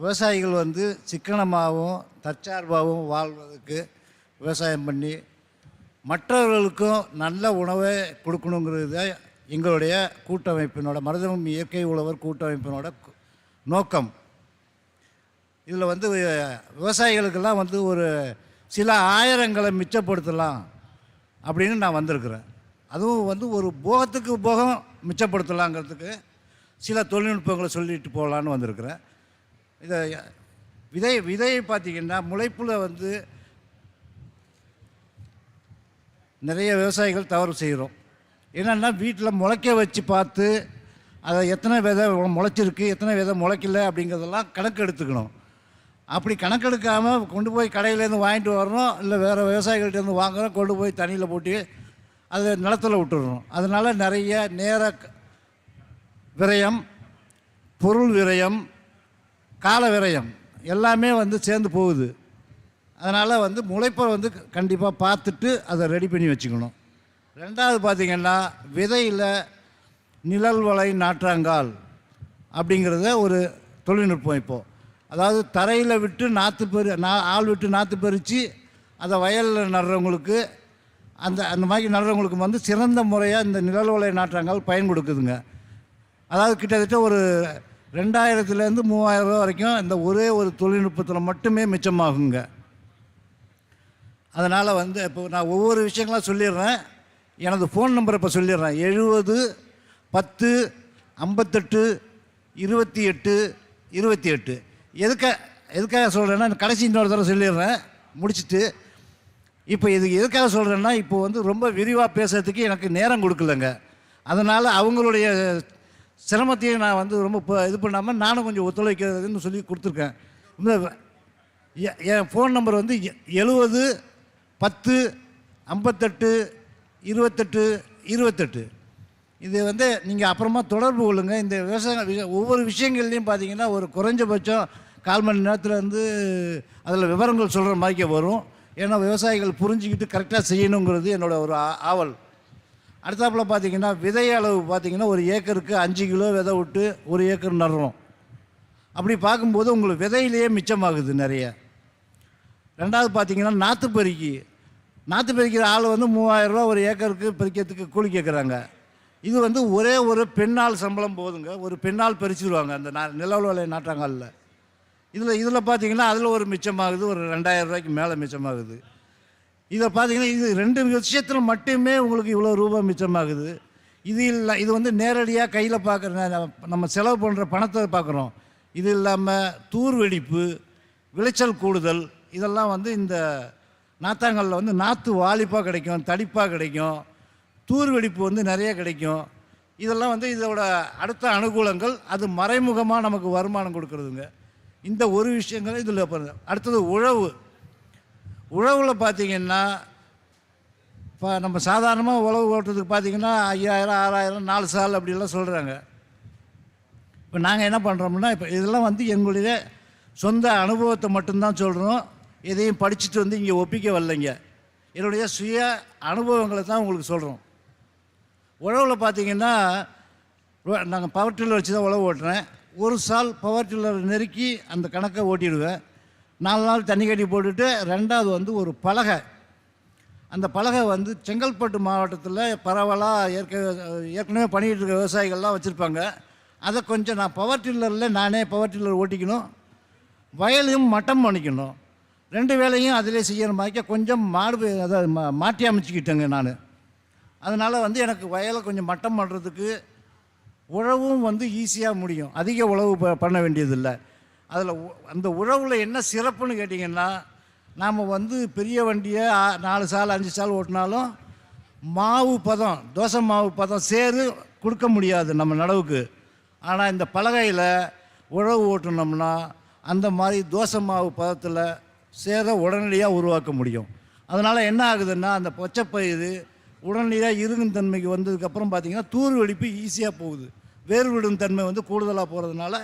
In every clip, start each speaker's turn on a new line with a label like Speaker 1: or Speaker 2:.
Speaker 1: விவசாயிகள் வந்து சிக்கனமாகவும் தற்சார்பாகவும் வாழ்வதற்கு விவசாயம் பண்ணி மற்றவர்களுக்கும் நல்ல உணவை கொடுக்கணுங்கிறது தான் எங்களுடைய கூட்டமைப்பினோட மருதம் இயற்கை உழவர் கூட்டமைப்பினோட நோக்கம். இதில் வந்து விவசாயிகளுக்கெல்லாம் வந்து ஒரு சில ஆயிரங்களை மிச்சப்படுத்தலாம் அப்படின்னு நான் வந்திருக்கிறேன். அதுவும் வந்து ஒரு போகத்துக்கு போகம் மிச்சப்படுத்தலாங்கிறதுக்கு சில தொழில்நுட்பங்களை சொல்லிட்டு போகலான்னு வந்திருக்கிறேன். இதை விதை விதையை பார்த்தீங்கன்னா முளைப்பில் வந்து நிறைய விவசாயிகள் தவறு செய்கிறோம் என்னென்னா வீட்டில் முளைக்க வச்சு பார்த்து அதை எத்தனை விதை முளைச்சிருக்கு எத்தனை விதை முளைக்கல அப்படிங்கிறதெல்லாம் கணக்கு எடுத்துக்கணும். அப்படி கணக்கெடுக்காமல் கொண்டு போய் கடையிலேருந்து வாங்கிட்டு வரணும் இல்லை வேறு விவசாயிகள்கிட்டேருந்து வாங்குறோம் கொண்டு போய் தண்ணியில் போட்டு அதை நிலத்துல விட்டுறணும். அதனால் நிறைய நேர விரயம் பொருள் விரயம் கால விரயம் எல்லாமே வந்து சேர்ந்து போகுது. அதனால் வந்து முளைப்பை வந்து கண்டிப்பாக பார்த்துட்டு அதை ரெடி பண்ணி வச்சுக்கணும். ரெண்டாவது பார்த்திங்கன்னா விதையில் நிழல் வலை நாற்றாங்கால் அப்படிங்கிறத ஒரு தொழில்நுட்பம் இப்போது அதாவது தரையில் விட்டு நாற்று பறி நா ஆள் விட்டு நாற்று பறித்து அதை வயலில் நடுறவங்களுக்கு அந்த அந்த மாதிரி நடுறவங்களுக்கு வந்து சிறந்த முறையாக இந்த நிழல் வலை நாற்றாங்கால் பயன் கொடுக்குதுங்க. அதாவது கிட்டத்தட்ட ஒரு ரெண்டாயிரத்துலேருந்து மூவாயிரம் ரூபா வரைக்கும் இந்த ஒரே ஒரு தொழில்நுட்பத்தில் மட்டுமே மிச்சமாகுங்க. அதனால் வந்து இப்போ நான் ஒவ்வொரு விஷயங்களாக சொல்லிடுறேன். எனது ஃபோன் நம்பர் இப்போ சொல்லிடுறேன். எழுபது பத்து ஐம்பத்தெட்டு இருபத்தி எட்டு இருபத்தி எட்டு. எதுக்காக எதுக்காக சொல்கிறேன்னா கடைசி இன்னொரு தடவை சொல்லிடுறேன். முடிச்சிட்டு இப்போ இது எதுக்காக சொல்கிறேன்னா இப்போ வந்து ரொம்ப விரிவாக பேசுகிறதுக்கு எனக்கு நேரம் கொடுக்கலங்க. அதனால் அவங்களுடைய சிரமத்தையும் நான் வந்து ரொம்ப இது பண்ணாமல் நானும் கொஞ்சம் ஒத்துழைக்கிறதுன்னு சொல்லி கொடுத்துருக்கேன். இந்த என் ஃபோன் நம்பர் வந்து எழுபது பத்து ஐம்பத்தெட்டு இருபத்தெட்டு இருபத்தெட்டு. இது வந்து நீங்கள் அப்புறமா தொடர்பு கொள்ளுங்கள் இந்த விவசாய விஷ- ஒவ்வொரு விஷயங்கள்லையும் பார்த்தீங்கன்னா ஒரு குறைஞ்சபட்சம் கால் மணி நேரத்தில் வந்து அதில் விவரங்கள் சொல்கிற மாதிரிக்கே வரும். ஏன்னா விவசாயிகள் புரிஞ்சுக்கிட்டு கரெக்டாக செய்யணுங்கிறது என்னோடய ஒரு ஆ- ஆவல். அடுத்தாப்புல பார்த்திங்கன்னா விதை அளவு பார்த்தீங்கன்னா ஒரு ஏக்கருக்கு அஞ்சு கிலோ விதை விட்டு ஒரு ஏக்கர் நடுறோம். அப்படி பார்க்கும்போது உங்களுக்கு விதையிலேயே மிச்சமாகுது நிறைய. ரெண்டாவது பார்த்தீங்கன்னா நாற்று பறிக்கி நாற்று பறிக்கிற ஆள் வந்து மூவாயிரரூவா ஒரு ஏக்கருக்கு பறிக்கிறதுக்கு கூலி கேட்குறாங்க இது வந்து ஒரே ஒரு பெண்ணால் சம்பளம் போதுங்க. ஒரு பெண்ணால் பறிச்சிடுவாங்க அந்த நா நிலவுல நாட்டாங்கல்ல இதில் இதில் பார்த்தீங்கன்னா அதில் ஒரு மிச்சமாகுது. ஒரு ரெண்டாயிரம் ரூபாய்க்கு மேலே மிச்சமாகுது. இதை பார்த்தீங்கன்னா இது ரெண்டு விஷயத்தில் மட்டுமே உங்களுக்கு இவ்வளோ ரூபாய் மிச்சமாகுது. இது இல்லை இது வந்து நேரடியாக கையில் பார்க்குற நம்ம செலவு பண்ணுற பணத்தை பார்க்குறோம் இது இல்லாமல் தூர் வெடிப்பு விளைச்சல் கூடுதல் இதெல்லாம் வந்து இந்த நாத்தாங்கல்ல வந்து நாற்று வாலிப்பாக கிடைக்கும் தடிப்பாக கிடைக்கும் தூர் வெடிப்பு வந்து நிறைய கிடைக்கும். இதெல்லாம் வந்து இதோட அடுத்த அனுகூலங்கள் அது மறைமுகமாக நமக்கு வருமானம் கொடுக்குறதுங்க. இந்த ஒரு விஷயங்கள் இதில் அடுத்தது உழவு. உழவில் பார்த்தீங்கன்னா இப்போ நம்ம சாதாரணமாக உழவு ஓட்டுறதுக்கு பார்த்தீங்கன்னா ஐயாயிரம் ஆறாயிரம் நாலு சால் அப்படிலாம் சொல்கிறாங்க இப்போ நாங்கள் என்ன பண்ணுறோம்னா இப்போ இதெல்லாம் வந்து எங்களுடைய சொந்த அனுபவத்தை மட்டும்தான் சொல்கிறோம் எதையும் படிச்சுட்டு வந்து இங்கே ஒப்பிக்க வரலைங்க. என்னுடைய சுய அனுபவங்களை தான் உங்களுக்கு சொல்கிறோம் உழவில் பார்த்திங்கன்னா நாங்கள் பவர் டில்லர் வச்சு தான் உழவு ஓட்டுறேன். ஒரு சால் பவர் டில்லர் நெருக்கி அந்த கணக்கை ஓட்டிடுவேன். நாலு நாள் தண்ணி கட்டி போட்டுட்டு ரெண்டாவது வந்து ஒரு பலகை. அந்த பலகை வந்து செங்கல்பட்டு மாவட்டத்தில் பரவலாக ஏற்க ஏற்கனவே பண்ணிகிட்டு இருக்க விவசாயிகள்லாம் வச்சுருப்பாங்க. அதை கொஞ்சம் நான் பவர் டில்லரில் நானே பவர் டில்லர் ஓட்டிக்கணும். வயலையும் மட்டம் பண்ணிக்கணும் ரெண்டு வேலையும் அதிலே செய்யற மாதிரி கொஞ்சம் மாடு அதை மா- மாற்றி அமைச்சிக்கிட்டேங்க நான். அதனால் வந்து எனக்கு வயலை கொஞ்சம் மட்டம் பண்ணுறதுக்கு உழவும் வந்து ஈஸியாக முடியும். அதிக உழவு ப- பண்ண வேண்டியதில்லை. அதில் அந்த உழவில் என்ன சிறப்புன்னு கேட்டிங்கன்னா நாம் வந்து பெரிய வண்டியை ஆ- நாலு சால் அஞ்சு சால் ஓட்டினாலும் மாவு பதம் தோசை மாவு பதம் சேரு கொடுக்க முடியாது நம்ம நடவுக்கு. ஆனால் இந்த பலகையில் உழவு ஓட்டினோம்னா அந்த மாதிரி தோசை மாவு பதத்தில் சேர உடனடியாக உருவாக்க முடியும். அதனால் என்ன ஆகுதுன்னா அந்த பச்சைப்பயிறு உடனடியாக இருகும் தன்மைக்கு வந்ததுக்கப்புறம் பார்த்திங்கன்னா தூர் வெடிப்பு ஈஸியாக போகுது. வேர் விடும் தன்மை வந்து கூடுதலாக போகிறதுனால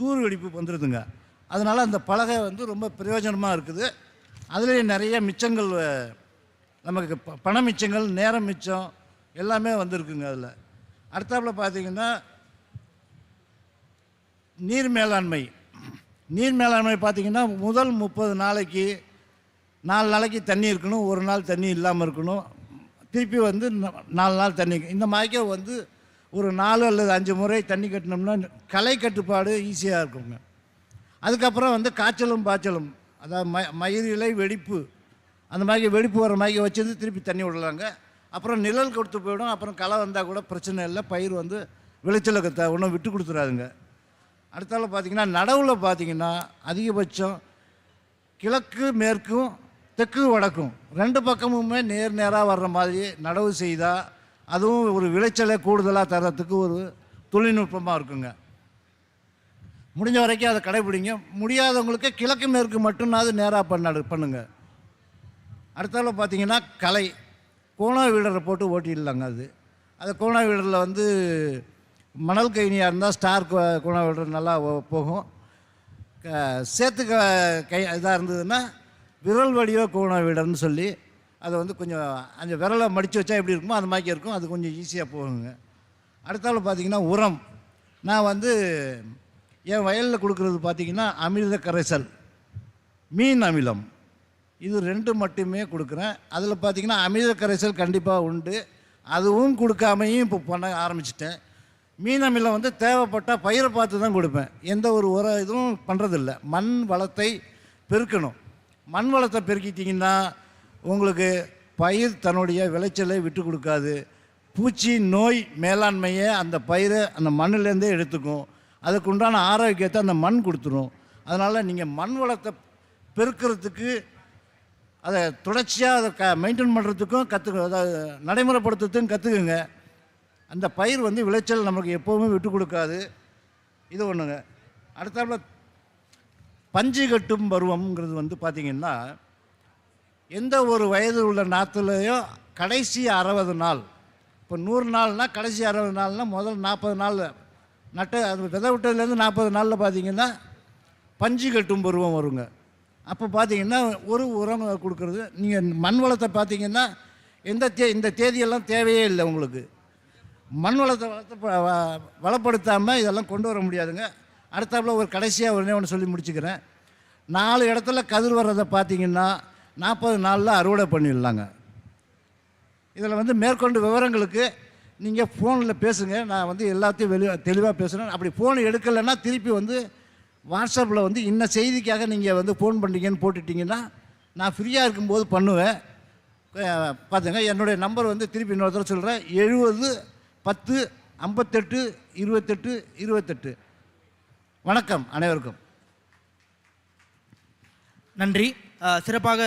Speaker 1: தூர் வெடிப்பு வந்துடுதுங்க அதனால் அந்த பலகை வந்து ரொம்ப பிரயோஜனமாக இருக்குது. அதுலேயே நிறைய மிச்சங்கள் நமக்கு ப- பண மிச்சங்கள் நேரம் மிச்சம் எல்லாமே வந்திருக்குங்க அதில். அடுத்தாப்பில் பார்த்தீங்கன்னா நீர் மேலாண்மை. நீர் மேலாண்மை பார்த்திங்கன்னா முதல் முப்பது நாளைக்கு நாலு நாளைக்கு தண்ணி இருக்கணும் ஒரு நாள் தண்ணி இல்லாமல் இருக்கணும். திருப்பி வந்து நாலு நாள் தண்ணி இந்த மாதிரிக்கே வந்து ஒரு நாலு அல்லது அஞ்சு முறை தண்ணி கட்டினோம்னா களை கட்டுப்பாடு ஈஸியாக இருக்குங்க. அதுக்கப்புறம் வந்து காய்ச்சலும் பாய்ச்சலும் அதாவது ம மயிரிலை வெடிப்பு அந்த மாதிரி வெடிப்பு வர மாதிரி வச்சுருந்து திருப்பி தண்ணி விடலாங்க. அப்புறம் நிழல் கொடுத்து போயிடும் அப்புறம் களை வந்தால் கூட பிரச்சனை இல்லை பயிர் வந்து விளைச்சலுக்கு த ஒன்றும் விட்டு கொடுத்துறாதுங்க. அடுத்தால பார்த்தீங்கன்னா நடவில் பார்த்திங்கன்னா அதிகபட்சம் கிழக்கு மேற்கும் தெற்கு வடக்கும் ரெண்டு பக்கமுமே நேர் நேராக வர்ற மாதிரி நடவு செய்தால் அதுவும் ஒரு விளைச்சலை கூடுதலாக தரத்துக்கு ஒரு தொழில்நுட்பமாக இருக்குங்க. முடிஞ்ச வரைக்கும் அதை கடைபிடிங்க. முடியாதவங்களுக்கு கிழக்கு மேற்கு மட்டும்னாவது நேராக பண்ண பண்ணுங்க. அடுத்தால பார்த்தீங்கன்னா கலை. கோணா வீடரை போட்டு ஓட்டிடலாங்க அது. அது கோணா வீடரில் வந்து மணல் கைனியாக இருந்தால் ஸ்டார் கோணா வீடர் நல்லா போகும். க- சேத்து கை இதாக இருந்ததுன்னா விரல் வடிவ கோணா வீடர்னு சொல்லி அதை வந்து கொஞ்சம் அந்த விரலை மடித்து வச்சா எப்படி இருக்குமோ அது மாதிரி இருக்கும். அது கொஞ்சம் ஈஸியாக போகுங்க. அடுத்தாலும் பார்த்தீங்கன்னா உரம். நான் வந்து என் வயலில் கொடுக்குறது பார்த்தீங்கன்னா அமிர்த கரைசல். மீன் அமிலம். இது ரெண்டு மட்டுமே கொடுக்குறேன். அதில் பார்த்தீங்கன்னா அமிர்த கரைசல் கண்டிப்பாக உண்டு. அதுவும் கொடுக்காமையும் இப்போ பண்ண ஆரம்பிச்சிட்டேன். மீன் அமிலம் வந்து தேவைப்பட்டால் பயிரை பார்த்து தான் கொடுப்பேன். எந்த ஒரு உர இதுவும் பண்ணுறதில்ல மண் வளத்தை பெருக்கணும். மண் வளத்தை பெருக்கிட்டிங்கன்னா உங்களுக்கு பயிர் தன்னுடைய விளைச்சலை விட்டு கொடுக்காது. பூச்சி நோய் மேலாண்மையை அந்த பயிரை அந்த மண்ணிலேருந்தே எடுத்துக்கும். அதுக்கு உண்டான ஆரோக்கியத்தை அந்த மண் கொடுத்துரும். அதனால் நீங்கள் மண் வளத்தை பெருக்கிறதுக்கு அதை தொடர்ச்சியாக அதை க மெயின்டைன் பண்ணுறதுக்கும் கற்றுக்க அதாவது நடைமுறைப்படுத்துறதுக்கும் கற்றுக்குங்க அந்த பயிர் வந்து விளைச்சல் நமக்கு எப்போவுமே விட்டு கொடுக்காது. இது ஒன்றுங்க அடுத்தாப்புல பஞ்சு கட்டும் பருவம்ங்கிறது வந்து பார்த்திங்கன்னா எந்த ஒரு வயது உள்ள நாற்றுலையோ கடைசி அறுபது நாள். இப்போ நூறு நாள்னால் கடைசி அறுபது நாள்னால் முதல் நாற்பது நாள். நட்டு அது விதை விட்டதுலேருந்து நாற்பது நாளில் பார்த்தீங்கன்னா பஞ்சு கட்டும் பருவம் வருங்க. அப்போ பார்த்தீங்கன்னா ஒரு உரம் கொடுக்குறது. நீங்கள் மண் வளத்தை பார்த்தீங்கன்னா எந்த தே இந்த தேதியெல்லாம் தேவையே இல்லை உங்களுக்கு. மண் வளத்தை வளர்த்து ப- வ- வளப்படுத்தாமல் இதெல்லாம் கொண்டு வர முடியாதுங்க. அடுத்தாப்புல ஒரு கடைசியாக ஒன்றே ஒன்று சொல்லி முடிச்சுக்கிறேன். நாலு இடத்துல கதிர் வர்றதை பார்த்தீங்கன்னா நாற்பது நாளில் அறுவடை பண்ணிடலாங்க. இதில் வந்து மேற்கொண்டு விவரங்களுக்கு நீங்கள் ஃபோனில் பேசுங்க. நான் வந்து எல்லாத்தையும் வெளி தெளிவாக பேசுகிறேன் அப்படி ஃபோன் எடுக்கலைன்னா திருப்பி வந்து வாட்ஸ்அப்பில் வந்து இன்ன செய்திக்காக நீங்கள் வந்து ஃபோன் பண்ணுறீங்கன்னு போட்டுட்டிங்கன்னா நான் ஃப்ரீயாக இருக்கும்போது பண்ணுவேன். பார்த்துங்க என்னுடைய நம்பர் வந்து திருப்பி இன்னொரு தடவை சொல்கிறேன் எழுபது பத்து ஐம்பத்தெட்டு இருபத்தெட்டு இருபத்தெட்டு. வணக்கம் அனைவருக்கும்.
Speaker 2: நன்றி. சிறப்பாக